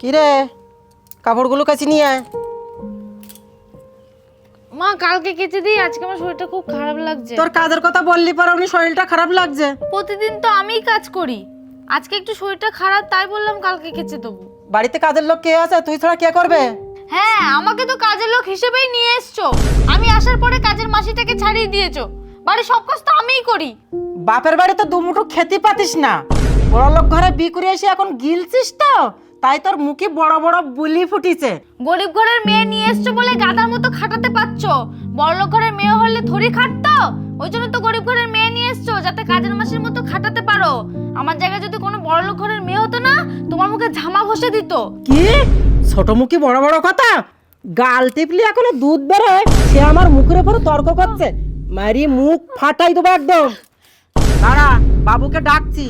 কিরে? কাপড়গুলো কাছে নিয়ে আয়। মা কালকে কেচে দিই আজকে আমার শরীরটা খুব খারাপ লাগছে। তোর কাজের কথা বললি পর উনি শরীরটা খারাপ লাগছে। প্রতিদিন তো আমিই কাজ করি। আজকে একটু শরীরটা খারাপ তাই বললাম কালকে কেচে দেবো। বাড়িতে কাজের লোক কে আছে? তুই ছাড়া কে করবে? হ্যাঁ আমাকে তো কাজের লোক হিসেবেই নিয়ে এসছো। আমি আসার পরে কাজের মাসিটাকে ছাড়িয়ে দিয়েছ। বাড়ির সব কাজ তো আমিই করি। বাপের বাড়িতে দুমুঠো খেতে পাতিস না। বড় লোক ঘরে বি করে এসে এখন গিলছিস তো? তাই তোর মুখে বড় বড় বুলি ফুটিছে। গরিব ঘরের মেয়ে নিয়ে এসছো বলে গাদার মতো খাটাতে পারছ? বড়লোক ঘরের মেয়ে হলে থরি খাটতো? ওই জন্য তো গরিব ঘরের মেয়ে নিয়ে এসছো যাতে কাজের মাসির মতো খাটাতে পারো। আমার জায়গায় যদি কোনো বড়লোক ঘরের মেয়ে হতো না তোমার মুখে ঝামা ঘষে দিত। কি? ছোট মুখে বড় বড় কথা? গাল টিপলি এখনও দুধ বেরোয়? সে আমার মুখের উপর তর্ক করছে। মারি মুখ ফাটাই দেবো একদম। দাঁড়া বাবুকে ডাকছি।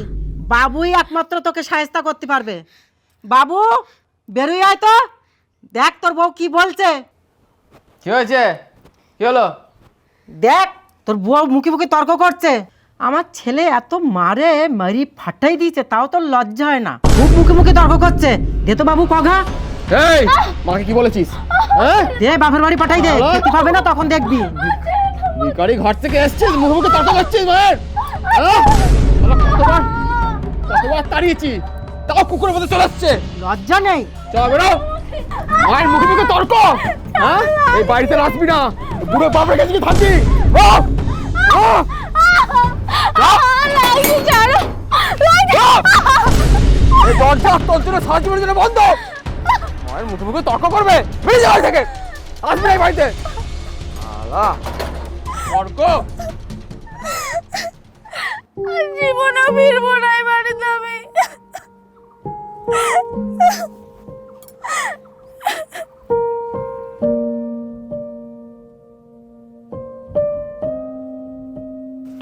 বাবুই একমাত্র তোকে সাহেস্তা করতে পারবে। বাবু বেরোই আয় তো। দেখ তোর বউ কি বলছে। কি হয়েছে? কি হলো? দেখ তোর বউ মুখে মুখে তর্ক করছে। আমার ছেলে এত মারে মারি ফাটাই দিয়েছে তাও তোর লজ্জা হয় না। খুব মুখে মুখে তর্ক করছে। দে তো বাবু কঘা এই মাকে কি বলেছিস? হ্যাঁ? দে বাপের বাড়ি পাঠাই দে? খেতে পাবে না তখন দেখবি। ভিখারি ঘর থেকে এসছিস মুখে মুখে তর্ক করছিস মায়ের হ্যাঁ? কতবার কতবার তাড়িয়েছি। তাও কুকুরের মতো চলে আসছে। লজ্জা নেই। চল বেরো। মায়ের মুখে মুখে তর্ক। হ্যাঁ? এই বাড়িতে আসবি না। বুড়ো বাপের কাছে গিয়ে থাকবি। দরজা তোর জন্য সাহায্য করার জন্য বন্ধ। মায়ের মুখে মুখে তর্ক করবে। বেরিয়ে যাওয়া থেকে। আসবি না এই বাড়িতে। আলা। তর্ক। জীবনে ফিরবো না এই বাড়িতে আমি।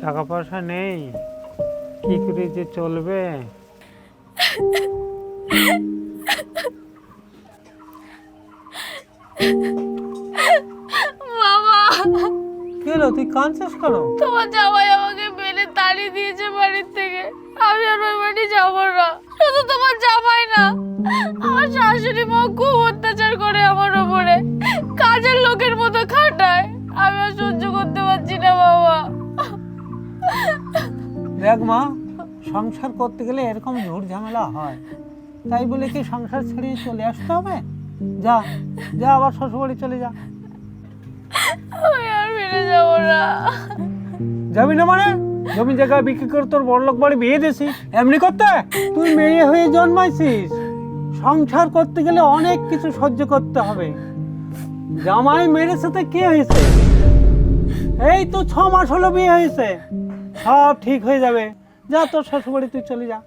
টাকা পয়সা নেই? কি করে যে চলবে? বাবা। কি হলো তুই কাঁদছিস কেন? তোমার জামাই আমাকে বেলে তাড়িয়ে দিয়েছে বাড়ির থেকে। আমি আর ওই বাড়ি যাব না। শুধু তোমার জামাই না। আমার শাশুড়ি মা খুব অত্যাচার করে আমার ওপরে কাজের লোকের মতো খাটায়। আমি আর সহ্য করতে পারছি না বাবা। দেখ মা সংসার করতে গেলে এরকম ঝুট ঝামেলা হয়। তাই বলে কি সংসার ছেড়ে চলে আসতে হবে? যা যা আবার শ্বশুরবাড়ি চলে যা। আমি আর ফিরে যাব না। যাবি না মানে? জমি জায়গা বিক্রি করে তোর বড়লোক বাড়ি বিয়ে দিছিস এমনি করতে? তুই মেয়ে হয়ে জন্মাইছিস। সংসার করতে গেলে অনেক কিছু সহ্য করতে হবে। জামাই মেরেছে তো কি হয়েছে? এই তো ছ মাস হলো বিয়ে হয়েছে। সব ঠিক হয়ে যাবে। যা তোর শ্বশুরবাড়ি তুই চলে যা।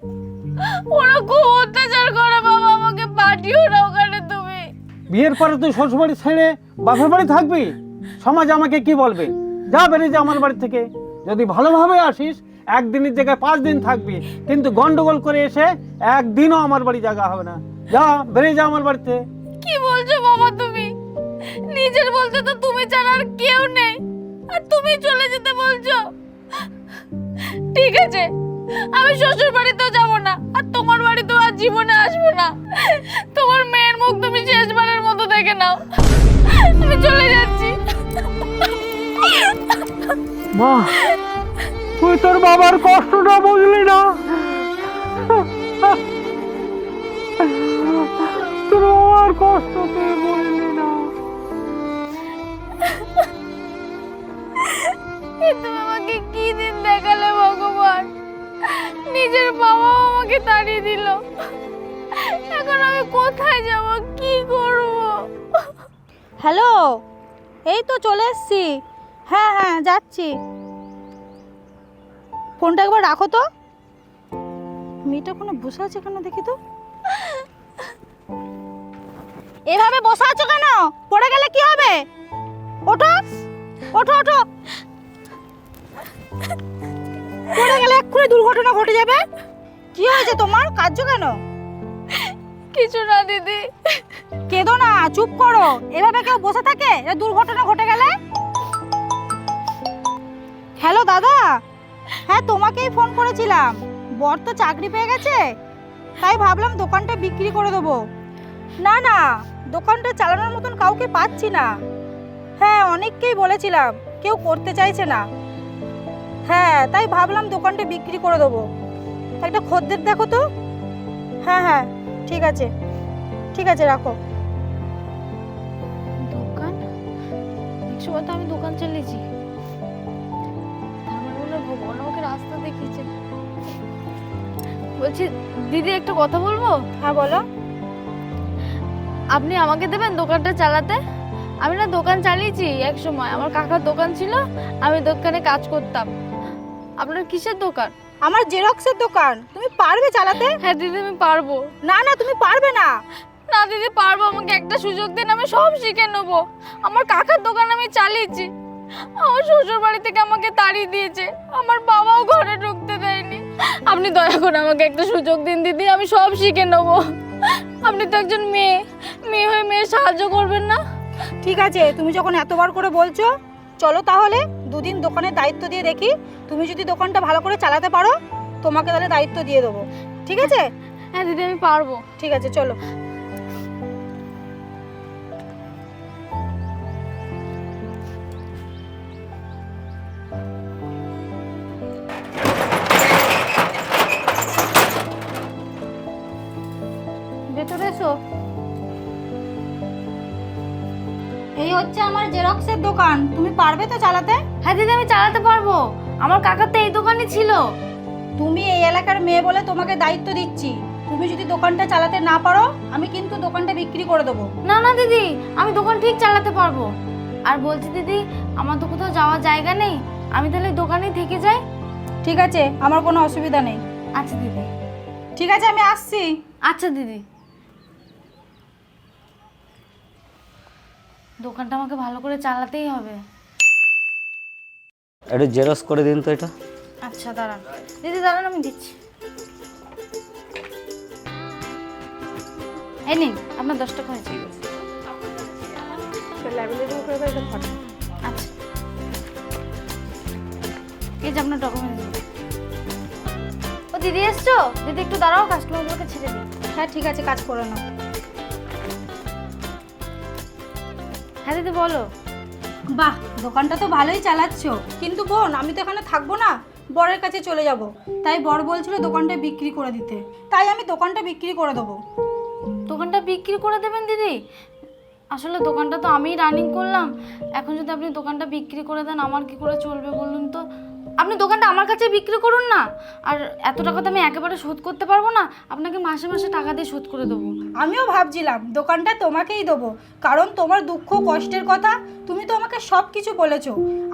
ওরা খুব অত্যাচার করে বাবা আমাকে পাঠিও না ওখানে তুমি। বিয়ের পরে তুই শ্বশুরবাড়ি ছেড়ে বাপের বাড়ি থাকবি? সমাজ আমাকে কি বলবে? যা বেরিয়ে যা আমার বাড়ি থেকে। যদি ভালোভাবে আসিস, একদিনের জায়গায় পাঁচ দিন থাকবি, কিন্তু গন্ডগোল করে এসে একদিনও আমার বাড়ি জায়গা হবে না। যা, বেরিয়ে যা আমার বাড়িতে। কি বলছো বাবা তুমি? নিজের বলতে তো তুমি ছাড়া আর কেউ নেই। আর তুমি চলে যেতে বলছো? ঠিক আছে, আমি শ্বশুর বাড়িতেও যাব না, আর তোমার বাড়িতেও আর জীবনে আসব না। তোমার মেয়ের মুখ তুমি শেষবারের মতো দেখে নাও। আমি চলে যাচ্ছি। মা তুই তোর বাবার কষ্টটা বুঝলি না? তোর বাবার কষ্ট তুই বুঝলি না? কিন্তু আমাকে কি দিন দেখালে ভগবান? নিজের বাবা আমাকে তাড়িয়ে দিল। এখন আমি কোথায় যাব? কি করব? হ্যালো এই তো চলে এসছি। হ্যাঁ হ্যাঁ যাচ্ছি। ফোনটা একবার রাখো তো। মেয়েটা কোনো বসে আছে কেন দেখি তো? এভাবে বসে আছো কেন? পড়ে গেলে কি হবে? ওঠো ওঠো ওঠো। পড়ে গেলে এক্ষুনি দুর্ঘটনা ঘটে যাবে। কি হয়েছে তোমার? কার্য কেন? কিছু না দিদি। কেঁদো না চুপ করো। এভাবে কেউ বসে থাকে? দুর্ঘটনা ঘটে গেলে? হ্যালো দাদা। হ্যাঁ তোমাকেই ফোন করেছিলাম। বর তো চাকরি পেয়ে গেছে, তাই ভাবলাম দোকানটা বিক্রি করে দেবো। না না, দোকানটা চালানোর মতন কাউকে পাচ্ছি না। হ্যাঁ অনেককেই বলেছিলাম, কেউ করতে চাইছে না। হ্যাঁ তাই ভাবলাম দোকানটা বিক্রি করে দেবো। একটা খদ্দের দেখো তো। হ্যাঁ হ্যাঁ ঠিক আছে ঠিক আছে, রাখো। দোকান? তো আমি দোকান চালিয়েছি? ভগবান আমাকে রাস্তা দেখিয়েছে। বলছি দিদি একটা কথা বলব? হ্যাঁ বলো। আপনি আমাকে দেবেন দোকানটা চালাতে? আমি না দোকান চালিয়েছি এক সময়। আমার কাকার দোকান ছিল আমি দোকানে কাজ করতাম। আপনার কিসের দোকান? আমার জেরক্সের দোকান। তুমি পারবে চালাতে? হ্যাঁ দিদি আমি পারব। না না তুমি পারবে না। না দিদি পারব। আমাকে একটা সুযোগ দিন আমি সব শিখে নেব। আমার কাকার দোকান আমি চালিয়েছি। আমার শ্বশুর বাড়ি থেকে আমাকে তাড়িয়ে দিয়েছে। আমার বাবাও ঘরে ঢুকতে দেয়নি। আপনি দয়া করে আমাকে একটা সুযোগ দিন দিদি। আমি সব শিখে নেব। আপনি তো একজন মেয়ে। মেয়ে হয়ে মেয়ে সাহায্য করবেন না? ঠিক আছে তুমি যখন এতবার করে বলছো চলো তাহলে দুদিন দোকানের দায়িত্ব দিয়ে দেখি। তুমি যদি দোকানটা ভালো করে চালাতে পারো তোমাকে তাহলে দায়িত্ব দিয়ে দেবো। ঠিক আছে? হ্যাঁ দিদি আমি পারব। ঠিক আছে চলো। জেরক্সের দোকান তুমি পারবে তো চালাতে? হ্যাঁ দিদি আমি চালাতে পারব। আমার কাকার তো এই দোকানে ছিল। তুমি এই এলাকার মেয়ে বলে তোমাকে দায়িত্ব দিচ্ছি। তুমি যদি দোকানটা চালাতে না পারো আমি কিন্তু দোকানটা বিক্রি করে দেবো। না না দিদি আমি দোকান ঠিক চালাতে পারব। আর বলছি দিদি আমার তো কোথাও যাওয়ার জায়গা নেই। আমি তাহলে দোকানেই থেকে যাই? ঠিক আছে আমার কোনো অসুবিধা নেই। আচ্ছা দিদি। ঠিক আছে আমি আসছি। আচ্ছা দিদি। দোকানটা আমাকে ভালো করে চালাতেই হবে। একটু জেরক্স করে দিন তো এটা। আচ্ছা দাঁড়ান। দিদি দাঁড়ান আমি দিচ্ছি। এই নিন আপনার দশ টাকা হয়েছে। আচ্ছা। এই যে আপনার ডকুমেন্ট ও দিদি এসছো? দিদি একটু দাঁড়াও কাস্টমারগুলোকে ছেড়ে দিই। হ্যাঁ ঠিক আছে কাজ করে নাও। হ্যাঁ দিদি বলো। বাহ দোকানটা তো ভালোই চালাচ্ছ। কিন্তু বোন আমি তো এখানে থাকব না বরের কাছে চলে যাব। তাই বর বলছিল দোকানটা বিক্রি করে দিতে। তাই আমি দোকানটা বিক্রি করে দেবো। দোকানটা বিক্রি করে দেবেন দিদি? আসলে দোকানটা তো আমিই রানিং করলাম। এখন যদি আপনি দোকানটা বিক্রি করে দেন আমার কি করে চলবে বলুন তো? আপনি দোকানটা আমার কাছে বিক্রি করুন না। আর এত টাকা তো আমি একেবারে শোধ করতে পারব না, আপনাকে মাসে মাসে টাকা দিয়ে শোধ করে দেবো। আমিও ভাবছিলাম দোকানটা তোমাকেই দেবো, কারণ তোমার দুঃখ কষ্টের কথা তুমি তো আমাকে সব কিছু বলেছ।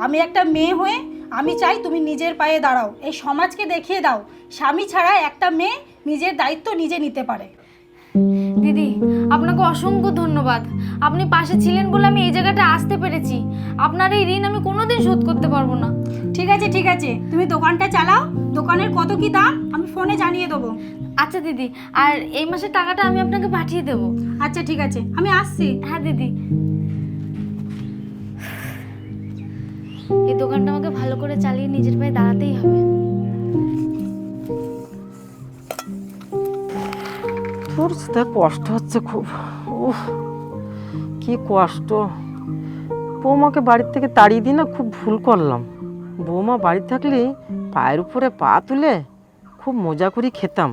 আমি একটা মেয়ে হয়ে আমি চাই তুমি নিজের পায়ে দাঁড়াও, এই সমাজকে দেখিয়ে দাও। স্বামী ছাড়া একটা মেয়ে নিজের দায়িত্ব নিজে নিতে পারে। আপনাকে অসংখ্য ধন্যবাদ। আপনি পাশে ছিলেন বলে আমি এই জায়গাটা আসতে পেরেছি। আপনার এই ঋণ আমি কোনোদিন শোধ করতে পারব না। ঠিক আছে ঠিক আছে। তুমি দোকানটা চালাও দোকানের কত কি দাম আমি ফোনে জানিয়ে দেবো। আচ্ছা দিদি আর এই মাসের টাকাটা আমি আপনাকে পাঠিয়ে দেবো। আচ্ছা ঠিক আছে। আমি আসছি। হ্যাঁ দিদি। এই দোকানটা আমাকে ভালো করে চালিয়ে নিজের পায়ে দাঁড়াতেই হবে। তোর সাথে কষ্ট হচ্ছে খুব। উফ কি কষ্ট। বৌমাকে বাড়ির থেকে তাড়িয়ে দিই না খুব ভুল করলাম। বৌমা বাড়ি থাকলে পায়ের উপরে পা তুলে খুব মজা করে খেতাম।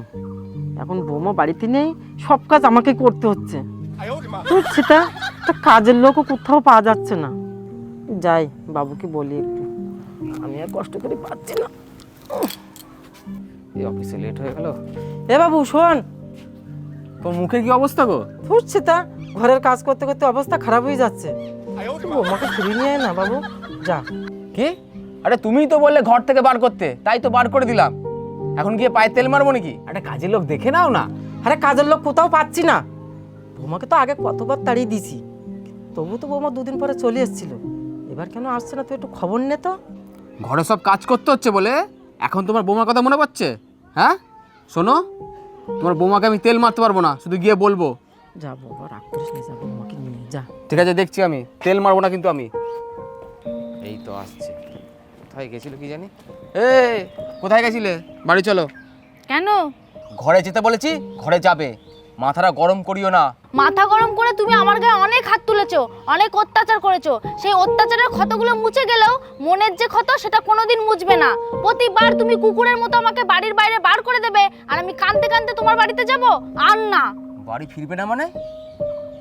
এখন বৌমা বাড়িতে নেই সব কাজ আমাকে করতে হচ্ছে। সেটা একটা কাজের লোকও কোথাও পাওয়া যাচ্ছে না। যাই বাবুকে বলি একটু। আমি আর কষ্ট করে পাচ্ছি না। এই অফিসে লেট হয়ে গেল। এ বাবু শোন। তোর মুখের কি অবস্থা গো? ফুটছে তা। ঘরের কাজ করতে করতে অবস্থা খারাপ হয়ে যাচ্ছে। বৌমাকে ফিরিয়ে নিয়ে আয় না বাবু। যা। কি? আরে তুমিই তো বললে ঘর থেকে বার করতে তাই তো বার করে দিলাম। এখন গিয়ে পায়ে তেল মারবো নাকি? একটা কাজের লোক দেখে নাও না। আরে কাজের লোক কোথাও পাচ্ছি না। বৌমাকে তো আগে কতবার তাড়িয়ে দিছি। তবু তো বৌমা দুদিন পরে চলে এসেছিল। এবার কেন আসছে না তুই একটু খবর নে তো। ঘরে সব কাজ করতে হচ্ছে বলে? এখন তোমার বৌমার কথা মনে পড়ছে? হ্যাঁ? শোনো তোমার বৌমাকে আমি তেল মারতে পারব না শুধু গিয়ে বলব। যা বাবা রাগ করিস না যা বৌমাকে নিয়ে যা। ঠিক আছে দেখছি আমি। তেল মারবো না কিন্তু আমি। এই তো আসছে। কোথায় গেছিল কি জানি? এ কোথায় গেছিলে? বাড়ি চলো। কেন? ঘরে যেতে বলেছি ঘরে যাবে। মাথাটা গরম করিও না। মাথা গরম করে তুমি আমার গায়ে অনেক হাত তুলেছো অনেক অত্যাচার করেছ। সেই অত্যাচারের ক্ষতগুলো মুছে গেলেও মনের যে ক্ষত সেটা কোনোদিন মুছবে না। প্রতিবার তুমি কুকুরের মতো আমাকে বাড়ির বাইরে বার করে দেবে আর আমি কাঁদতে কাঁদতে তোমার বাড়িতে যাব? আর না। বাড়ি ফিরবে না মানে?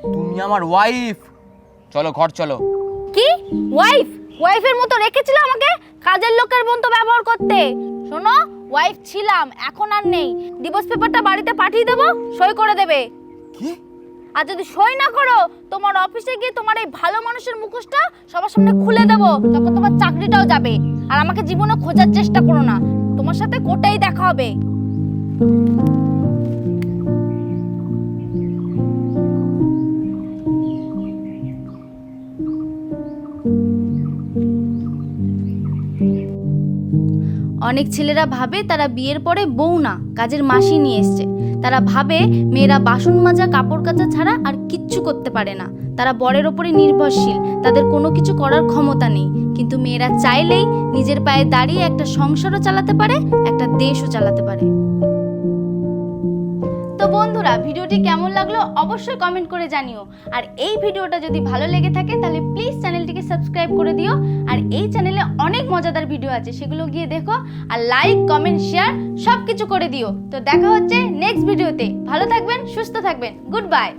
তুমি আমার ওয়াইফ চলো ঘর চলো। কি? ওয়াইফ ওয়াইফের মতো রেখেছিল আমাকে? কাজের লোকের মতো ব্যবহার করতে। শোনো ওয়াইফ ছিলাম এখন আর নেই। ডিভোর্স পেপারটা বাড়িতে পাঠিয়ে দেবো সই করে দেবে। কি? আর যদি সই না করো তোমার অফিসে গিয়ে তোমার এই ভালো মানুষের মুখোশটা সবার সামনে খুলে দেবো তখন তোমার চাকরিটাও যাবে। আর আমাকে জীবনে খোঁজার চেষ্টা করো না তোমার সাথে কোটাই দেখা হবে। অনেক ছেলেরা ভাবে তারা বিয়ের পরে বউ না, কাজের মাসি নিয়ে এসছে। তারা ভাবে মেয়েরা বাসন মাজা, কাপড় কাচা ছাড়া আর কিচ্ছু করতে পারে না। তারা বরের ওপরে নির্ভরশীল, তাদের কোনো কিছু করার ক্ষমতা নেই। কিন্তু মেয়েরা চাইলেই নিজের পায়ে দাঁড়িয়ে একটা সংসারও চালাতে পারে, একটা দেশও চালাতে পারে। তো বন্ধুরা, ভিডিওটি কেমন লাগল অবশ্যই কমেন্ট করে জানিও। আর এই ভিডিওটা যদি ভালো লেগে থাকে, তাহলে প্লিজ চ্যানেলটিকে সাবস্ক্রাইব করে দিও। আর এই চ্যানেলে অনেক মজাদার ভিডিও আছে, সেগুলো গিয়ে দেখো আর লাইক কমেন্ট শেয়ার সব কিছু করে দিও। তো দেখা হচ্ছে নেক্সট ভিডিওতে ভালো থাকবেন, সুস্থ থাকবেন। Good bye